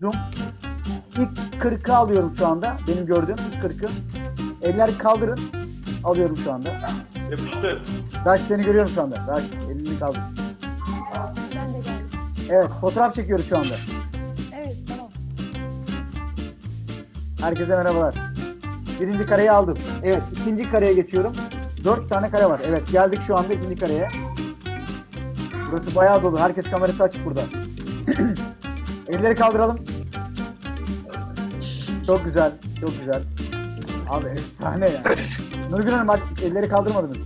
Zoom. İlk 40'ı alıyorum şu anda. Benim gördüğüm ilk 40'ı. Eller kaldırın. Alıyorum şu anda. Yapıştır. Daş seni görüyorum şu anda. Daş elini kaldır. Ben de geldim. Evet fotoğraf çekiyoruz şu anda. Evet tamam. Herkese merhabalar. Birinci kareyi aldım. Evet ikinci kareye geçiyorum. Dört tane kare var. Evet geldik şu anda ikinci kareye. Burası bayağı dolu. Herkes kamerası açık burada. Elleri kaldıralım. Çok güzel. Çok güzel. Abi efsane ya. Nurgül Hanım bak elleri kaldırmadınız.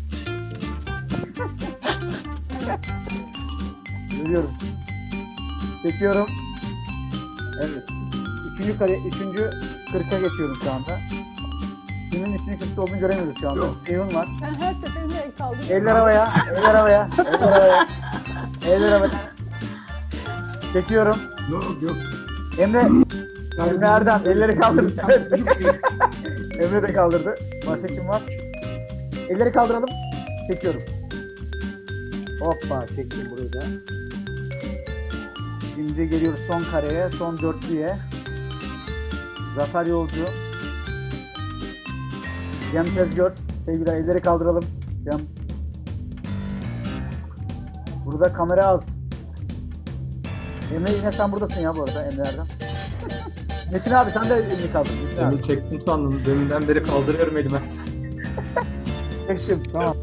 Görüyorum. Çekiyorum. Evet. Üçüncü kare, üçüncü kırka geçiyorum şu anda. Kimin üçüncü kırkta olduğunu göremiyoruz şu anda. Ceyhun var. Ben her seferinde el kaldırıyorum. Eller havaya, eller havaya, eller havaya. Eller havaya. Çekiyorum. Yok yok. Emre, Emre Erdem elleri kaldırdı. Emre de kaldırdı. Başka kim var? Elleri kaldıralım. Çekiyorum. Hoppa çektim burayı da. Şimdi geliyoruz son kareye, son dörtlüye. Zafer Yolcu. Cem Tezgör. Sevgiler elleri kaldıralım. Cem. Burada kamera az. Emre yine sen buradasın ya bu arada Emre Erdem. Metin abi sen de elini kaldır. Metin abi. Çektim sandım. Deminden beri kaldırıyorum elime. Çektim tamam.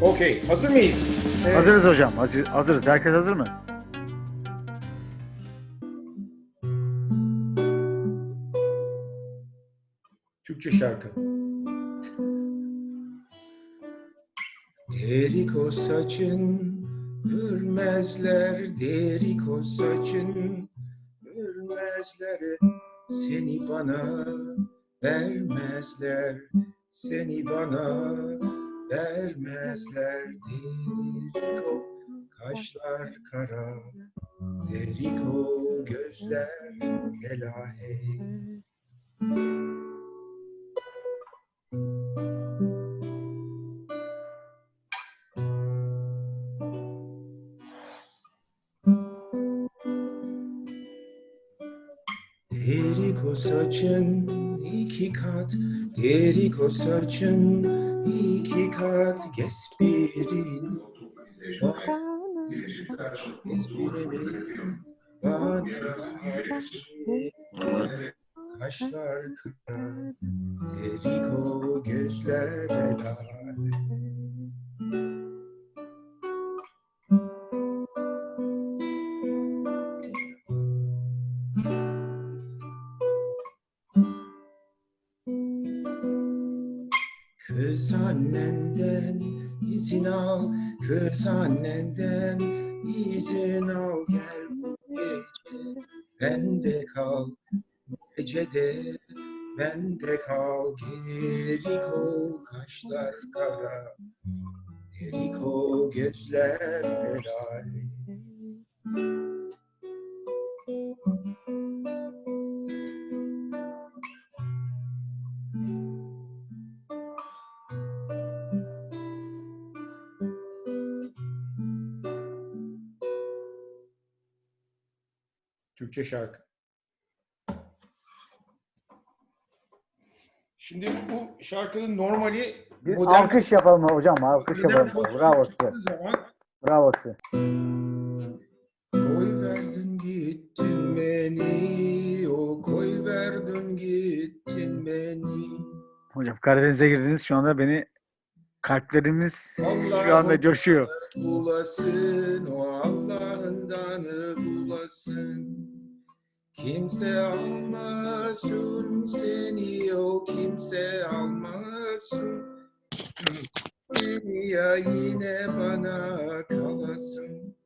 Okey. Hazır mıyız? Hazırız hocam. Hazır, hazırız. Herkes hazır mı? Türkçe şarkı. Derik o saçın Hürmezler derik o saçın Hürmezler Seni bana vermezler Seni bana vermezler. Derik o kaşlar kara Derik o gözler helahe Derik o saçın iki kat, derik o saçın iki kat, gespirin gespirini bana. Kaşlar kara, derik o gözler helal. Annenden izin al, kız annenden izin al gel bu gece. Bende kal, bu gecede bende kal. Geriko kaşlar kara, Geriko gözler helal. Türkçe şarkı. Şimdi bu şarkının normali Bir modern, alkış yapalım hocam. Alkış modern yapalım. Bravo size. zaman Bravo size. koy verdin gittin beni, o koy verdin gittin beni. Hocam Karadeniz'e girdiniz. Şu anda beni kalplerimiz Allah şu anda coşuyor. bulasın, o Allah'ındanı bulasın. Kimse almasın seni, o kimse almasın. Seni ya yine bana kalasın.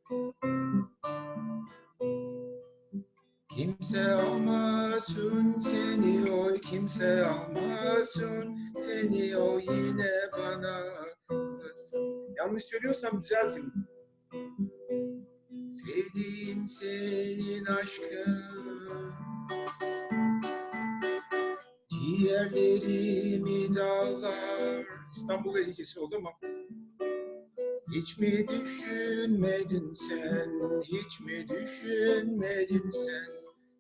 Kimse almasın seni, o kimse almasın seni, o yine bana kalasın. Yanlış söylüyorsam düzeltin. Sevdiğim senin aşkın Ciğerlerimi dağlar İstanbul'la ilgisi oldu mu? Hiç mi düşünmedin sen? Hiç mi düşünmedin sen?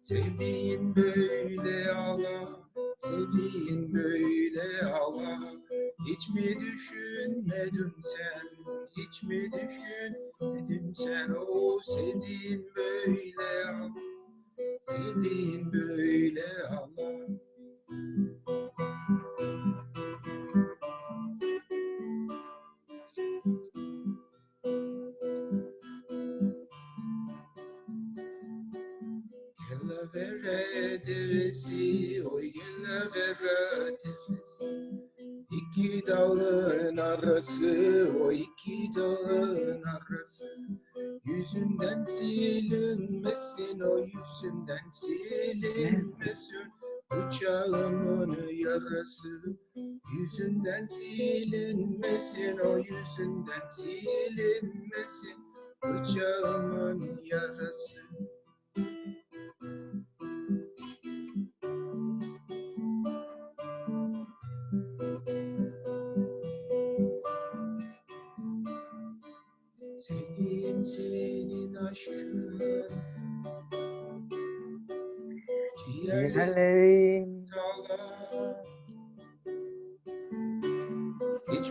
Sevdiğin böyle Allah, sevdiğin böyle Allah. Hiç mi düşünmedin sen, hiç mi düşünmedin sen o sevdiğin böyle Allah, sevdiğin böyle Allah. Gelavere deresi, oy. İki dağın arası, o iki dağın arası. Yüzünden silinmesin, o yüzünden silinmesin. Yarası, yüzünden silinmesin, o yüzünden silinmesin. Bıçağımın yarası. Sevdiğim senin aşkın Ciğerlerim dağlar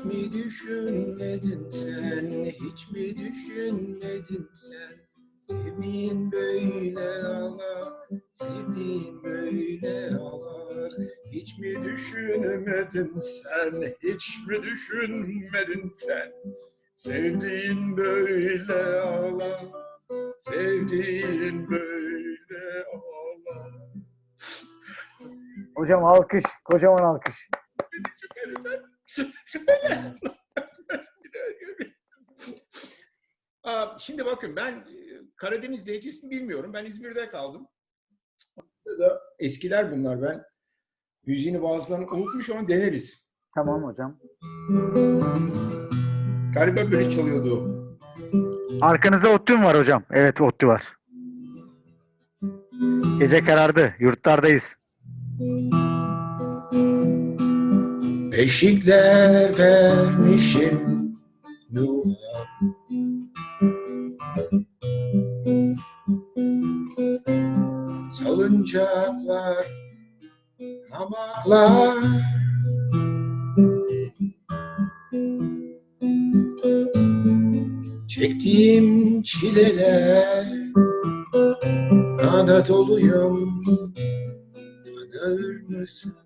Hiç mi düşünmedin sen, hiç mi düşünmedin sen? Sevdiğin böyle ağlar, sevdiğin böyle ağlar. Hiç mi düşünmedin sen, hiç mi düşünmedin sen? Sevdiğin böyle ağlar, sevdiğin böyle ağlar. Hocam alkış. Kocaman alkış. Şimdi bakın ben e, Karadeniz DC'sini bilmiyorum. Ben İzmir'de kaldım. Eskiler bunlar. Ben müziğini bazılarını unutmuş ama deneriz. Tamam hocam. Galiba böyle çalıyordu. Arkanızda ODTÜ mü var hocam? Evet ODTÜ var. Gece karardı. Yurtlardayız. Beşikler vermişim Nur'a Salıncaklar Hamaklar. Çektiğim çileler Anadolu'yum Tanır mısın?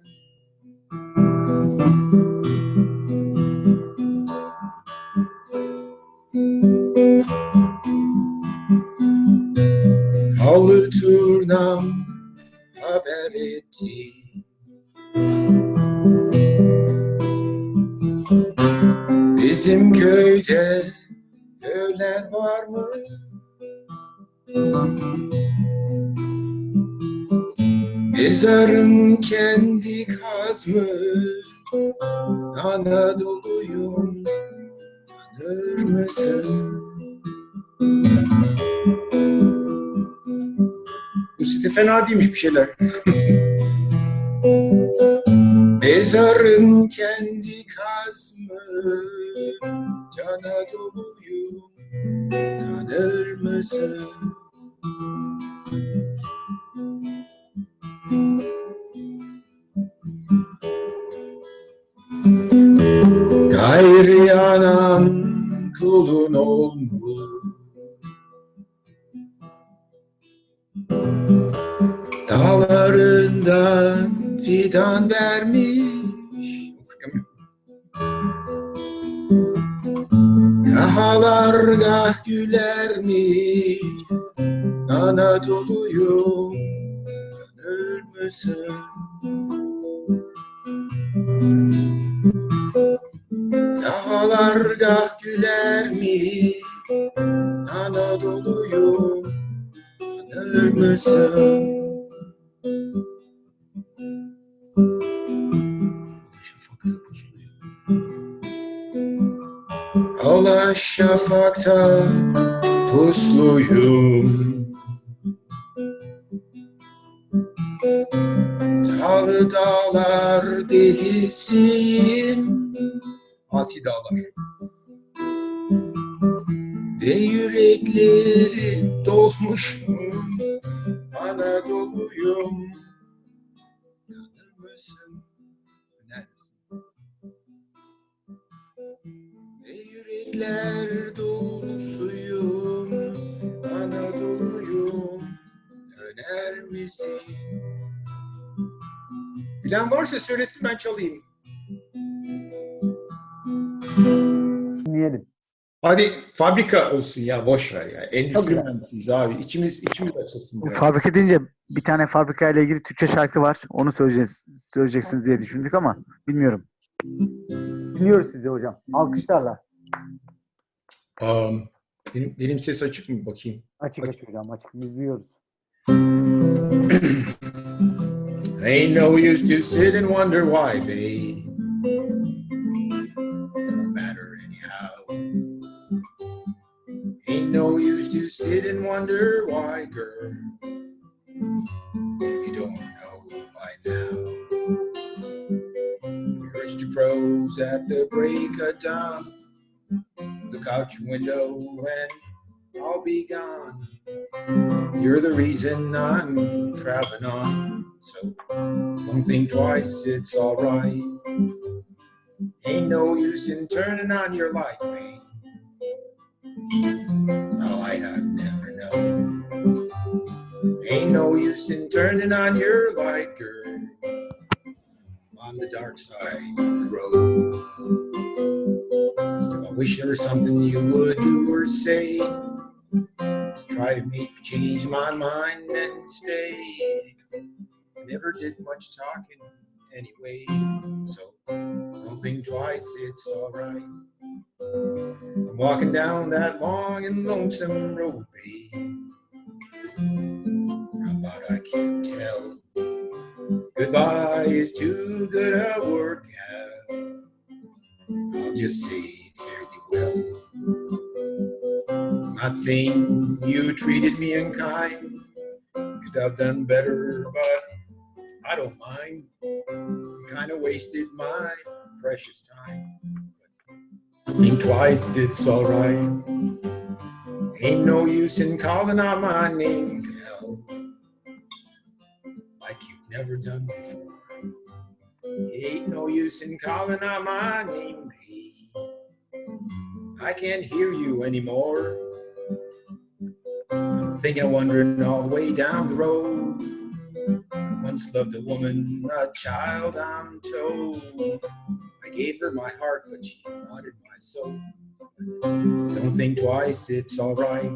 Halı turnam haber etti. Bizim köyde ölen var mı? Mezarın kendi kazmış Anadolu'yum tanır mısın? Bu site fena değilmiş bir şeyler. Mezarın kendi kazmış Anadolu'yu tanır mısın? Kahalar gah gülermiş Anadolu'yu tanır mısın? Kahalar gah gülermiş Anadolu'yu tanır mısın? Allah şafakta pusluyum. Dağlı dağlar delisiyim. Asi dağlar. Ve yüreklerim dolmuşum Anadolu'yum. Tanır mısın? Yürekler dolusuyum. Anadolu'yum. Öner misin? Bilen varsa söylesin ben çalayım. Dinleyelim. Hadi fabrika olsun ya boş ver ya. Endüstri güzel. mühendisiyiz abi. İçimiz içimiz açılsın biraz. Fabrika deyince bir tane fabrika ile ilgili Türkçe şarkı var. Onu söyleyeceğiz, söyleyeceksiniz diye düşündük ama bilmiyorum. Dinliyoruz sizi hocam. Alkışlarla. Um, benim, benim ses açık mı bakayım? Açık açık hocam açık. Biz duyuyoruz. Ain't no use to sit and wonder why, babe. Don't matter anyhow. Ain't no use to sit and wonder why, girl. If you don't know by now. Rooster crows at the break of dawn. Look out your window and I'll be gone. You're the reason I'm traveling on. So don't think twice, it's alright. Ain't no use in turning on your light, babe. A light I've never known. Ain't no use in turning on your light, girl. I'm on the dark side of the road. Wish there was something you would do or say to try to make me change my mind and stay. Never did much talking anyway, so don't think twice, it's alright. I'm walking down that long and lonesome road, babe. How about I can't tell? Goodbye is too good a word. I'll just say Not saying you treated me unkind. Could have done better, but I don't mind. Kind of wasted my precious time. Think twice, it's alright. Ain't no use in calling out my name, hell, like you've never done before. Ain't no use in calling out my name, babe. I can't hear you anymore. I'm thinking of wandering all the way down the road. I once loved a woman, a child, I'm told. I gave her my heart, but she wanted my soul. Don't think twice, it's alright.